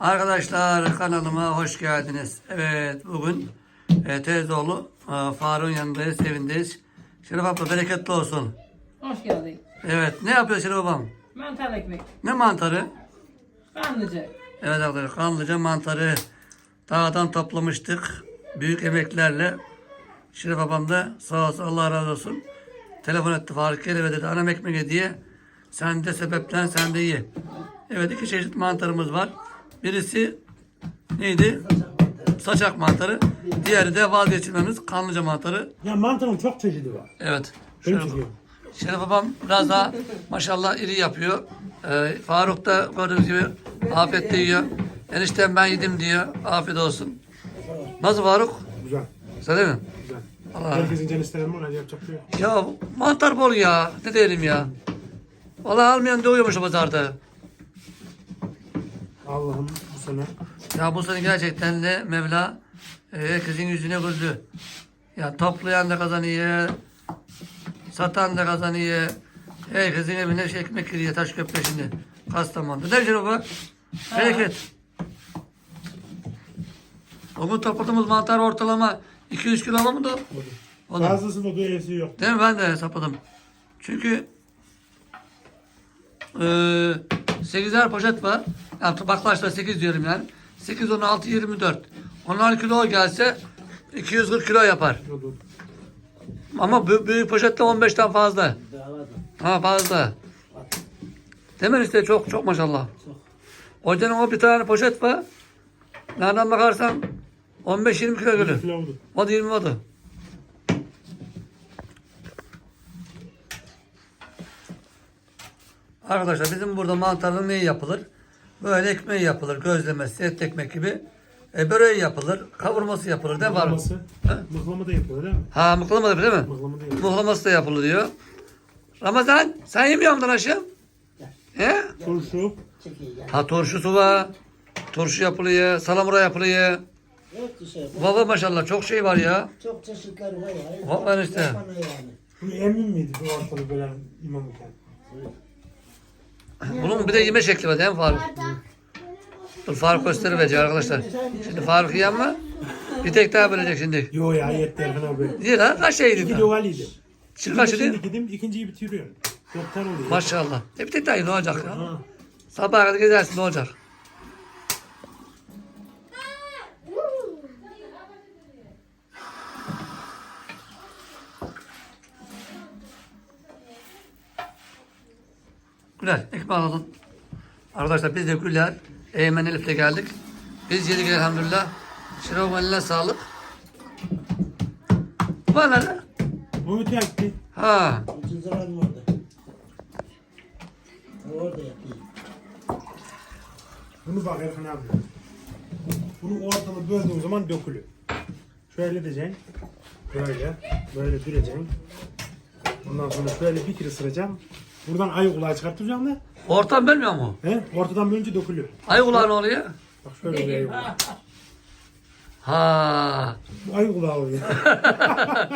Arkadaşlar kanalıma hoş geldiniz. Evet bugün e, teyzeoğlu e, Faruk'un yanındayız, evindeyiz. Şerif abla bereketli olsun. Hoş geldin. Evet ne yapıyor Şerif babam? Mantar ekmek. Ne mantarı? Kanlıca. Evet arkadaşlar kanlıca mantarı dağdan toplamıştık. Büyük emeklerle. Şerif babam da sağ olsun Allah razı olsun. Telefon etti Faruk gel eve dedi anam ekmek ye diye. Sen de sebeplen sen de ye. Evet iki çeşit mantarımız var. Birisi neydi? Saçak mantarı. Diğeri de vazgeçilmemiz kanlıca mantarı. Ya mantının çok çeşidi var. Evet. Şöyle-. Şerif babam biraz daha maşallah iri yapıyor. Ee, Faruk da gördüğünüz gibi afiyetle yiyor. Eniştem ben yedim diyor. Afiyet olsun. Nasıl Faruk? Güzel. Sen değil mi? Güzel. Allah. Herkesin canı ister ama yapacak şey yok. Ya mantar bol ya. Ne diyelim ya. Vallahi almayan doğuyormuş o pazarda. Allah'ım bu sene Ya bu sene gerçekten de Mevla e, herkesin yüzüne güldü. Ya toplayan da kazanıyor, satan da kazanıyor. Herkesin evine şey ekmek giriyor taş köprüsünde. Kastamonu'da. Ne diyor bak? Bereket. O gün topladığımız mantar ortalama 200 kilo mu da? O da. fazlası da duyesi yok. Değil mi? Ben de hesapladım. Çünkü eee 8'er poşet var. Yani baklaşta 8 diyorum yani. 8, 16, 24. 10'ar kilo gelse 240 kilo yapar. Ama bü- büyük poşette 15'ten fazla. Ha fazla. Mi işte çok çok maşallah. Hocanın o bir tane poşet var. Nereden bakarsan 15-20 kilo oldu. O da 20 oldu. Arkadaşlar bizim burada mantarın neyi yapılır? Böyle ekmeği yapılır. Gözlemesi, et ekmek gibi. E, böreği yapılır. Kavurması yapılır. Ne var? Mıhlaması. Ha? Mıhlama da yapıyor değil mi? Ha mıhlama da değil mi? Mıhlama da yapıyor. Muhlaması da yapılır diyor. Ramazan sen yemiyor musun aşım? He? Turşu. Ha turşusu var. Turşu yapılıyor. Salamura yapılıyor. Yok işte. Baba maşallah çok şey var ya. Çok çeşitleri var ya. Var işte. Yani. Bu emin miydi bu ortalığı böyle imam iken? Bunun bir de yeme şekli var değil mi Faruk? Dur Faruk gösterivecek arkadaşlar. Şimdi Faruk yiyen mi? Bir tek daha bölecek şimdi. Yo ya yetti Erhan abi. Niye lan? Kaç şey İki yedin? duvaliydi. Şimdi kaç Şimdi yedin? gideyim ikinciyi bitiriyorum. Doktor oluyor. Maşallah. E bir tek daha ye, ne olacak ya? Ha. Sabaha kadar gezersin ne olacak? Güler, ekmek alalım. Arkadaşlar biz de Güler, Eymen Elif'le geldik. Biz yedik elhamdülillah. Şirovun eline sağlık. Bana ne? Bu öte gitti. Ha, olan mı orada? Orada yapayım. Bunu bak Erhan abi. Bunu ortalığı böldüğün zaman dökülüyor. Şöyle diyeceksin. Böyle. Böyle düreceksin. Ondan sonra şöyle bir kere ısıracağım. Buradan ayı kulağı çıkartacağım da. ortam bölmüyor mu? He? Ortadan bölünce dökülüyor. Ay kulağı ne oluyor? Bak şöyle bir ayı kulağı. Ha. Bu ayı kulağı oluyor. Ha,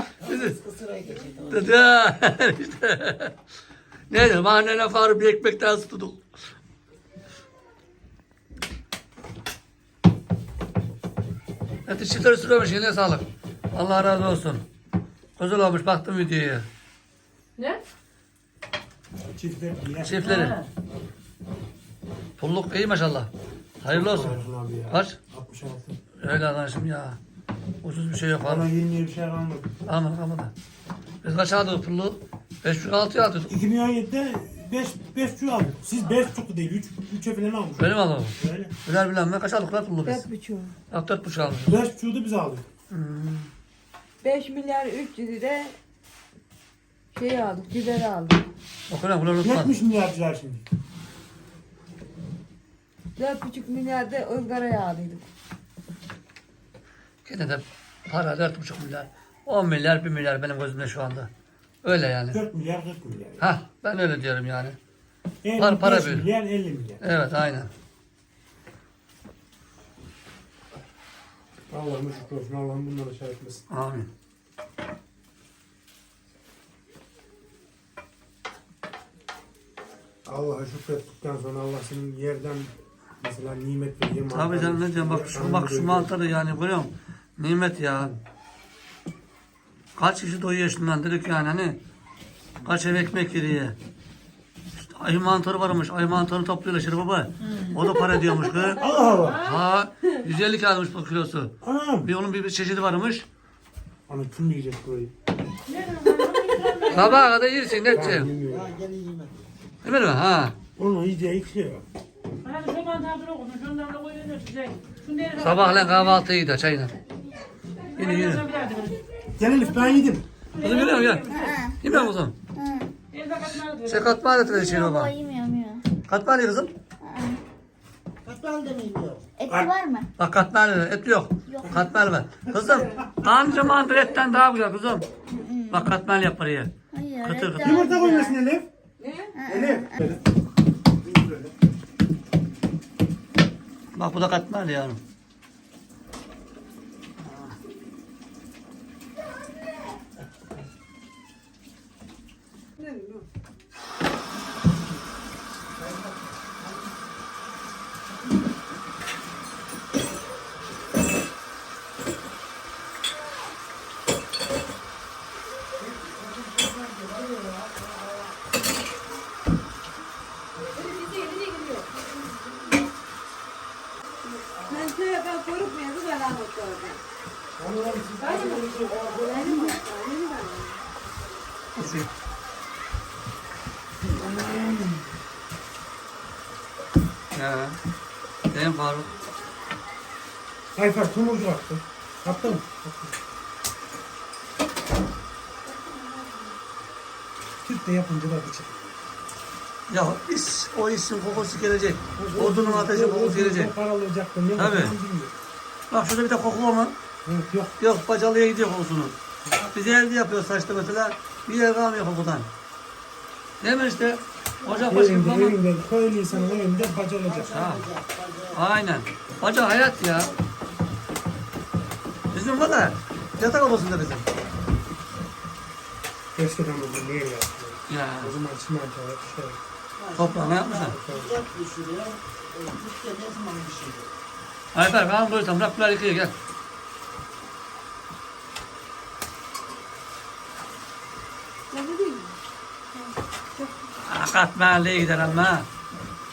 işte. Ne dedim annene farı bir ekmek daha ısıttık. Eti çiftleri sürüyormuş yine sağlık. Allah razı olsun. Güzel olmuş baktım videoya. Ne? Çiftler. Çiftleri. Pulluk iyi maşallah. Hayırlı olsun. Abi ya. Kaç? 66. Öyle arkadaşım ya. Ucuz bir şey yok Bana abi. 20'ye bir şey kalmadı. Aman aman. Biz kaç aldık pulluğu? 5 6 aldık. 2017'de 5 5 çuğ aldık. Siz 5 çuğ değil 3 3'e falan almış. Benim aldım. Öyle. Biler bilen ben kaç aldık lan pulluğu biz? Dört buçuk. Bak 4 buçuk aldık. 5 çuğ da biz aldık. 5 milyar 300 lira şey aldık, biber aldık. Okuyun bunu unutma. 70 milyarcılar şimdi. 4,5 milyar da ızgaraya aldıydık. Gene de para 4,5 milyar. 10 milyar 1 milyar benim gözümde şu anda. Öyle yani. 4 milyar 40 milyar. Ha ben öyle diyorum yani. En Para- para 5 böyle. milyar 50 milyar. Evet aynen. Allah'ım şükür olsun. Allah'ım bunları şey etmesin. Amin. Allah'a şükrettikten sonra Allah senin yerden Mesela nimet veriyor. Tabii canım ne diyorum bak şu, bak şu mantarı yani görüyor musun? Nimet ya. Kaç kişi doyuyor şundan dedik yani hani. Kaç ev ekmek yeriye. İşte ayı mantarı varmış. Ayı mantarını topluyorlar Şerif baba. O da para ediyormuş kız. Allah Allah. Ha 150 kağıdmış bu kilosu. Anam. Bir onun bir, bir çeşidi varmış. Ana kim yiyecek burayı? Sabaha kadar yersin ne Ben edeceksin? yemiyorum. Ha mi? Ha. Onu iyice eksiyor. Sabahleyin kahvaltıyı da çayla. Yine yine. Gel Elif ben yedim. Kızım geliyor gel. Yemiyor musun? Sen katma alet ver içeri baba. Yemiyor, yemiyor. Katma alet kızım. Katman demeyeyim yok. Eti var mı? Bak katma alet et yok. Katma alet ver. Kızım anca mandır etten daha güzel kızım. Bak katma alet yap parayı. Hayır. Kıtır kıtır. Yumurta koymasın Elif. Elif. Böyle. Bak bu da katma alet yani. Ben şöyle ben koruk muyum? Ben anlatıyorum. Ya. Benim Faruk. Ayfer tumurcu attı. Attı mı? Türk de yapınca da bıçak. Ya is, o isim kokusu gelecek. Odunun ateşi kokusu gelecek. Paralayacaktım. Ne Tabii. Bak şurada bir de koku var mı? Evet yok. Yok bacalıya gidiyor kokusunu. Biz evde yapıyoruz saçta mesela. Bir yer kalmıyor kokudan. Değil mi işte? Ocak başı gibi ama. evinde, köylü insanın evinde baca olacak. Ha. Aynen. Baca hayat ya. Bizim var da yatak odasında bizim. Eskiden bu niye yaptı? Ya O zaman şey. yapmışlar. Düşürüyor. E, Türkçe ne zaman düşürüyor? Ayfer kan doyursam bırak bunları yıkaya gel. Ne diyeyim? Akat mahalleye gider ama.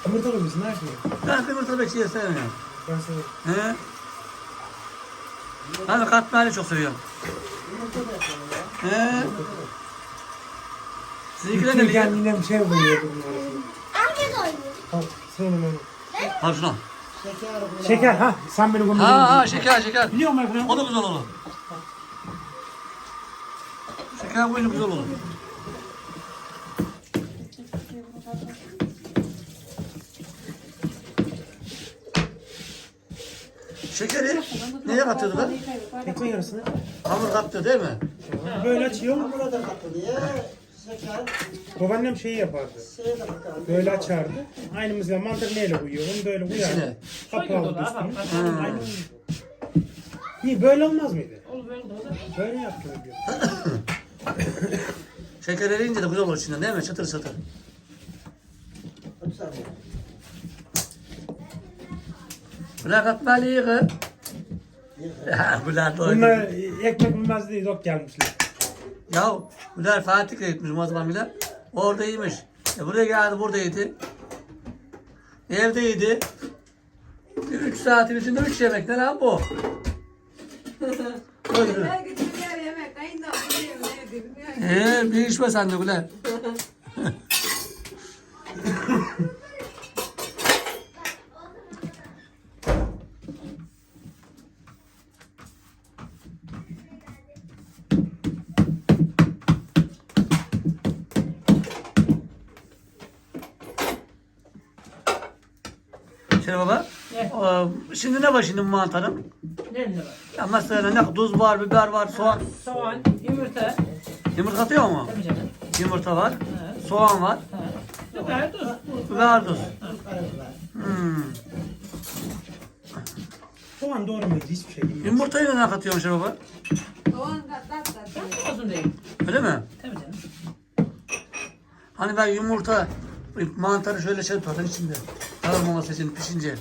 Yumurta koyuyorsun her şeyi. Ben kırmızı bekçiyi sevmiyorum. Ben sana He? Ben kat mahalleyi çok seviyorum. Da. He? Sizinkiler ne Bütün biliyor? kendine bir şey buluyor. Amca doyuyor. Tamam, söyle. Al şunu. Şeker ha, sen beni bunu Ha ha şeker şeker. Biliyor musun efendim? O da güzel olur. Şeker koyunca güzel olur. Şekeri neye katıyordu lan? Ekmek arasına. Hamur katıyor değil mi? Böyle açıyor. Hamura da katılıyor. Şeker. Babaannem şeyi yapardı. Böyle açardı. Aynı mesela mantar neyle uyuyor? Onu böyle uyar. İçine. Kapağı üstüne. Niye böyle olmaz mıydı? Olur böyle de olur. Böyle yapıyor diyor. Şeker erince de güzel olur içinden değil mi? Çıtır çıtır. Hadi sen de. Bırak atmalıyı kız. Ya bunlar da Bunlar ekmek bilmez değil, yok gelmişler. Ya bunlar Fatih'e gitmiş Mazman bile. Orada yemiş. E buraya geldi burada yedi. Evde yedi. 3 saatin içinde 3 yemek ne lan bu? Dedim. Ee, bir içme sen de Güler. Şey baba, Ne? e, şimdi ne var şimdi bu mantarın? Ne ne var? Ya mesela ne tuz var, biber var, soğan. Soğan, yumurta. Yumurta katıyor mu? Tabii canım. Yumurta var, Ha. soğan var, Ha. Biber, tuz. biber tuz. Hmm. Soğan doğru muydu? Hiçbir şey bilmiyorum. Yumurtayı da ne katıyormuş baba? Soğan kat kat kat. Olsun değil. Öyle mi? Tabii canım. Hani ben yumurta mantarı şöyle şey tutarım içinde. Kavurmaması için pişince.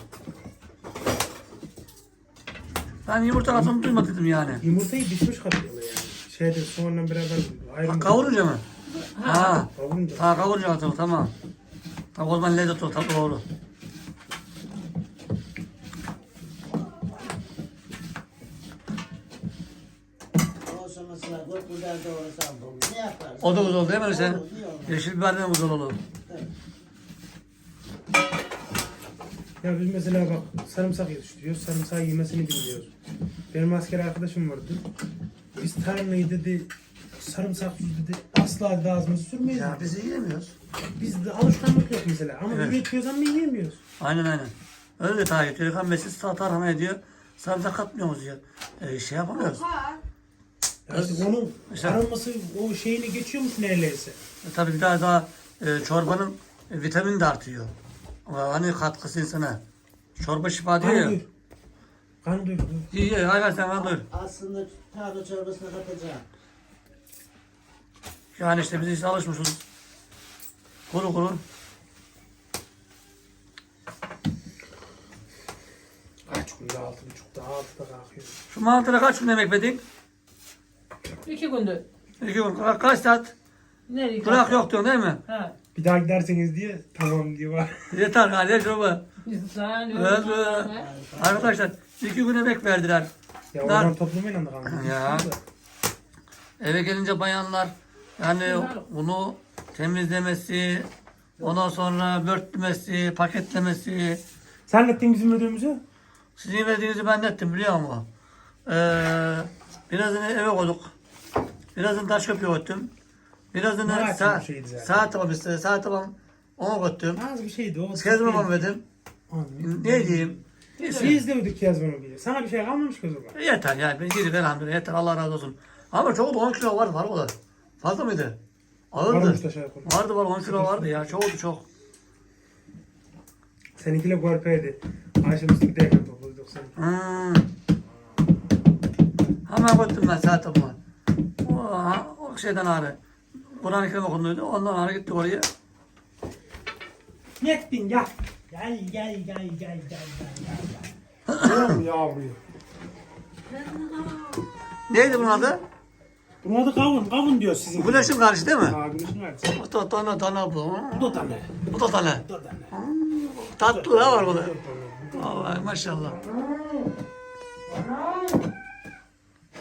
Ben yumurta katını duyma dedim yani. Yumurtayı pişmiş katıyorlar yani. Şeyde soğanla beraber ayrı. Kavurunca mı? Ha. Kavurunca. Ha kavurunca katını tamam. Tamam o zaman lezzet olur. Ne yaparsın? O da güzel oldu değil mi sen? Olur, olur. Yeşil biberden güzel olur. Ya biz mesela bak sarımsak yetiştiriyoruz. Sarımsağı yemesini bilmiyoruz. Benim asker arkadaşım vardı. Biz tarlayı dedi sarımsaksız dedi asla dedi ağzımızı sürmeyiz. Ya dedi. biz yiyemiyoruz. Bizde alışkanlık yok mesela ama Evet. üretiyoruz ama yiyemiyoruz. Aynen aynen. Öyle de takip ediyor. Kan Mesut tarhana ediyor. Sarımsak katmıyoruz diyor. E, şey yapamıyoruz. Ya işte onun İşte- aroması o şeyini geçiyormuş neredeyse. E, tabii bir daha daha e, çorbanın e, vitamini de artıyor. Ama Hani katkısı insana. Çorba şifa diyor Kan ya. Kan duyur. İyi iyi hayvan sen al dur. Aslında tarla çorbasına katacağım. Yani işte biz işte alışmışız. Kuru kuru. Kaç günde altı buçuk daha altıda kalkıyor. Şu mantıra kaç gün emek verdin? İki gündür. İki gün. Ka- kaç saat? Nereye? Bırak yok diyorsun değil mi? Ha. Bir daha giderseniz diye tamam diyor var. Yeter. Sen Evet, evet. Arkadaşlar iki gün emek verdiler. Ya Dar- oradan toplumayla da kalmıyor. Ya. Eve gelince bayanlar yani bunu temizlemesi, ondan sonra börtlemesi, paketlemesi. Sen ettin bizim ödüğümüzü? Sizin verdiğinizi ben de ettim biliyor musun? Ee, birazını eve koyduk. Birazını taş köprüye koydum. Birazını Ne yapayım sa bu şeydi zaten? saat tamam işte saat tamam ona koydum. Az bir şeydi o. Kezban verdim. Ne diyeyim? Biz de ödük Kezban abi. Sana bir şey kalmamış kız o Yeter yani. Ben gidip elhamdülillah yeter Allah razı olsun. Ama çok da 10 kilo vardı var o da. Fazla mıydı? Ağırdı. Şey. Vardı var 10 kilo vardı ya. Çoğuldu çok. Seninkiyle gorpeydi. Ayşe Müslük de yakın topladık seni. Hmm. Hemen koydum ben zaten bunu. O, o şeyden ağrı. Kur'an-ı Kerim okunduydu. Ondan ağrı gittik oraya. Ne ettin gel. Gel gel gel gel gel gel gel. Oğlum yavruyu. Neydi bunun adı? Bunun adı kavun. Kavun diyor sizin. Güneşin karşı değil mi? Ha güneşin. Bu da tane tane bu. Bu da tane. Bu da tane. Bu da tane. Tatlı ne var burada? Allah maşallah.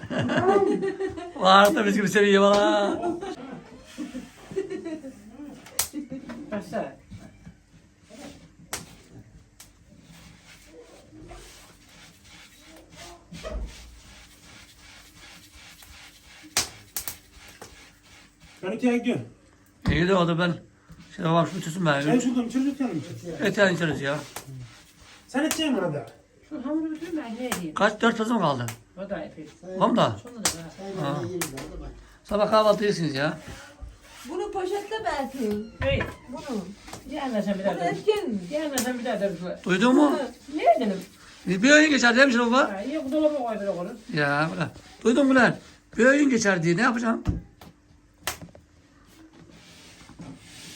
Vardı biz gibi seviyor bana. Ben ikiye gidiyorum. İyi de oldu ben. Şimdi babam şunu tutsun Sen ben. şuradan çocuk yanım. Et yani içeriz ya. Sen edeceksin bana da. Şu hamuru bütün ben ne diyeyim? Kaç dört kızım kaldı? O da epey. Tamam da. Şunu da yiyeyim. Sabah kahvaltı yersiniz ya. Bunu poşetle belki. Hey. Bunu. Gelmesen bir daha Bunu etken mi? Gelmesen bir daha da. Duydun mu? Ne dedim? Bir öğün geçer şimdi baba? Ha, iyi dolaba koy böyle onu. Ya bırak. Duydun mu lan? Bir öğün geçer diye ne yapacağım?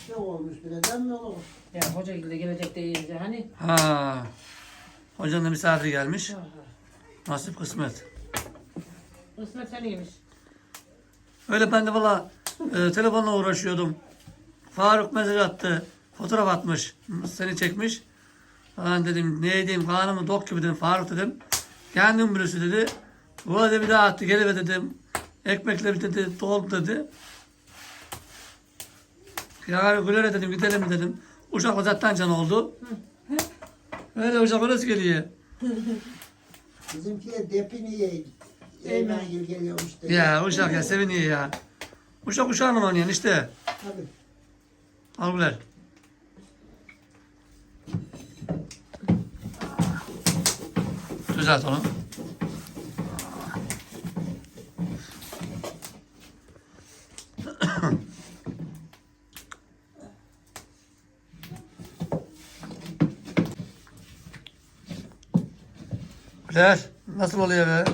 Ne olmuş bileden mi olur? Ya hoca gibi gelecek deyince hani. Ha. Hocanın da misafir gelmiş. Nasip kısmet. Kısmet seniymiş. Öyle ben de valla e, telefonla uğraşıyordum. Faruk mesaj attı. Fotoğraf atmış. Seni çekmiş. Ben dedim ne edeyim kanımı dok gibi dedim Faruk dedim. Kendim birisi dedi. Bu arada bir daha attı geliver dedim. Ekmekle bir dedi doldu dedi. Ya Güler'e dedim gidelim dedim. Uşak zaten can oldu. Öyle uşak orası geliyor. Bizimkiye depini ye. Eymen gel geliyormuş dedi. Ya uşak ya seviniyor ya. Uşak uşağını mı oynayan işte. Tabii. Al Güler. Düzelt onu. Güler, nasıl oluyor be?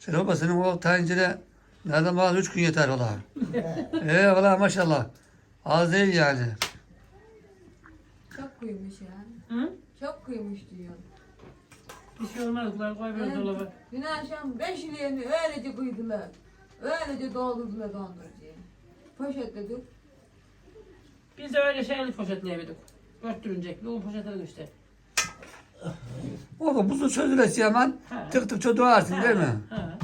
Şöyle baba senin o tencere Nereden bana 3 gün yeter ola. Ee valla maşallah. Az değil yani. Çok kıymış ya. Hı? Çok kıymış diyor. Bir şey olmaz. Bunları koy böyle dolaba. Dün akşam beş ilerini öylece kıydılar. Öylece doldurdular dondurucuya. Poşetledik. Biz de öyle şeyli poşetleyemedik. Örttürünecek. Bu poşetleri işte. Oğlum buzu çözülesi hemen tık tık çözdüğersin değil mi? Ha.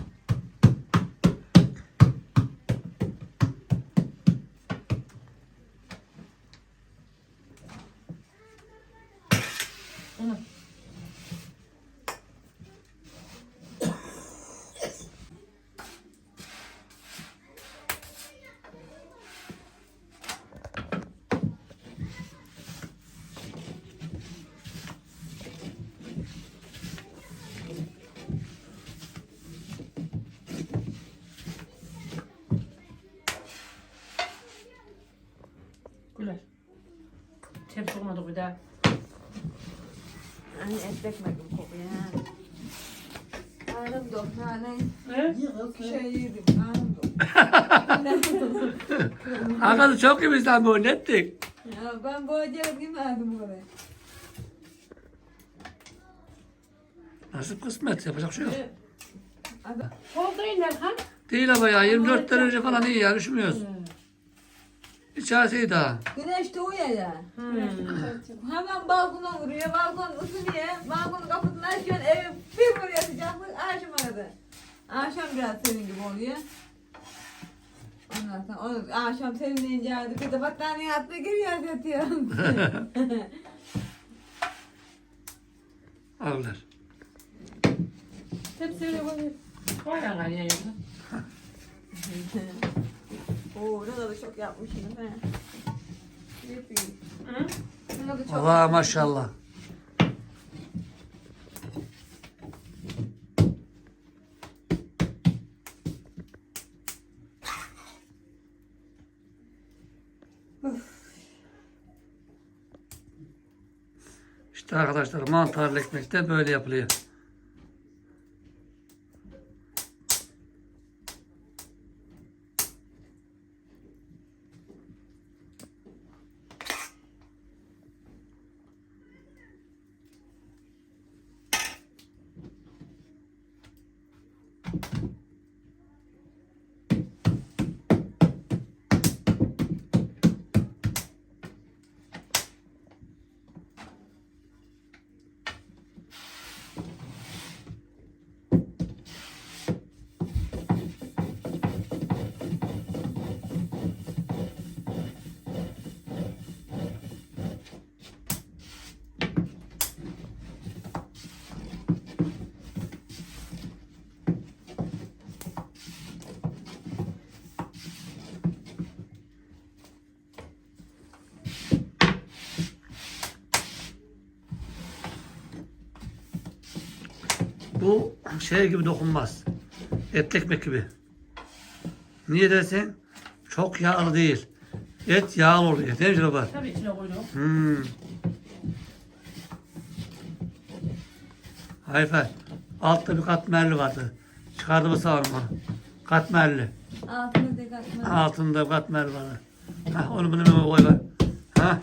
Onu. Güler. Daha. Hani et bekmedim kokuyor ha. Karnım dok nane. Ne? Şey yedim karnım dok. Arkadaş çok iyi bizden bu ne ettik? ya ben bu acele yemedim oraya. Nasip kısmet yapacak şey yok. Lan ha? Değil ama ya 24 derece falan iyi ya üşümüyoruz. İçerisi iyi daha. Güneş doğuyor ya. Hemen balkona vuruyor, balkon ısınıyor. Balkonun kapısını açıyorsun, evi bir vuruyor sıcaklık, akşam aradı. Akşam biraz senin gibi oluyor. Ondan sonra onu, akşam serinleyince hadi bir de battaniye attı giriyor yatıyor. Alırlar. Tepsiyle koy. Koy lan yoksa. Oo, ne kadar çok yapmışsın he. Yapayım. Hı? Ne kadar çok Allah maşallah. İşte arkadaşlar mantarlı ekmek de böyle yapılıyor. Şey gibi dokunmaz. Et ekmek gibi. Niye dersin? Çok yağlı değil. Et yağlı oluyor. Değil mi baba? Tabii içine koydum. Hmm. Hayfa. Altta bir katmerli vardı. Çıkardı mı sağ onu? Katmerli. Altını tek atma. Altında katmer vardı. Ha, onu bunu bunu koy bak. Ha?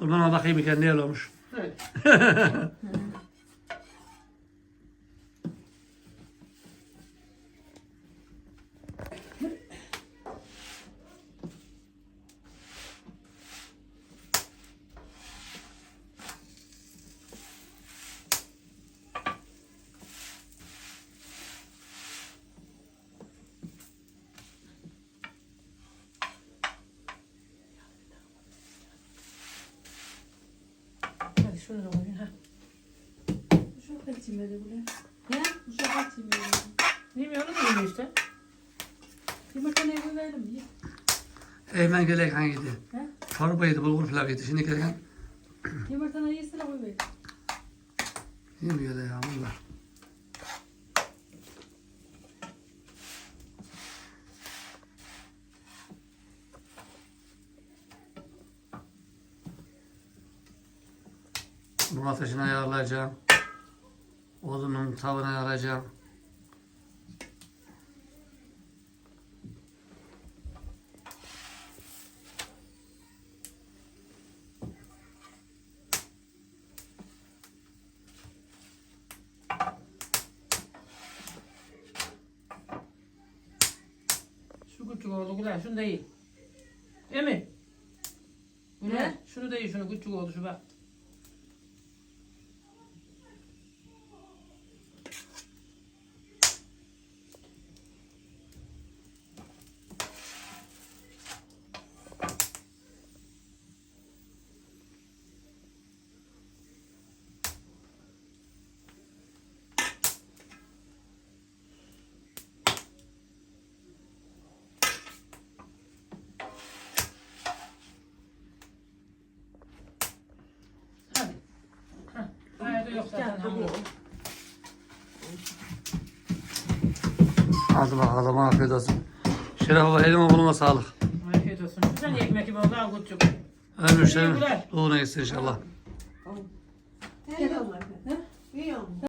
Dur bana bakayım bir kere ne olmuş. Evet. Hadi şunu da koyun ha. Uşak kaçırmadı buraya. He? Uşak kaçırmadı. Bilmiyorum onu işte. Yumurta ne koyalım diye. Eymen gelek hangiydi? He? Çorbaydı, bulgur pilavıydı. Şimdi gelirken Yumurtanın iyisini koy be. yemiyor da ya bunlar. Bu ateşini ayarlayacağım. Odunun tavını ayarlayacağım. Şu küçük oldu güzel. Şunu da iyi. Değil mi? Bu ne? Şunu da iyi. Şunu küçük oldu şu bak. Yok zaten hamur. Hadi bakalım afiyet olsun. Şeref baba elime buluma sağlık. Afiyet olsun. Güzel ekmek gibi oldu al küçük. Ömür şeref. Doğru neyse inşallah.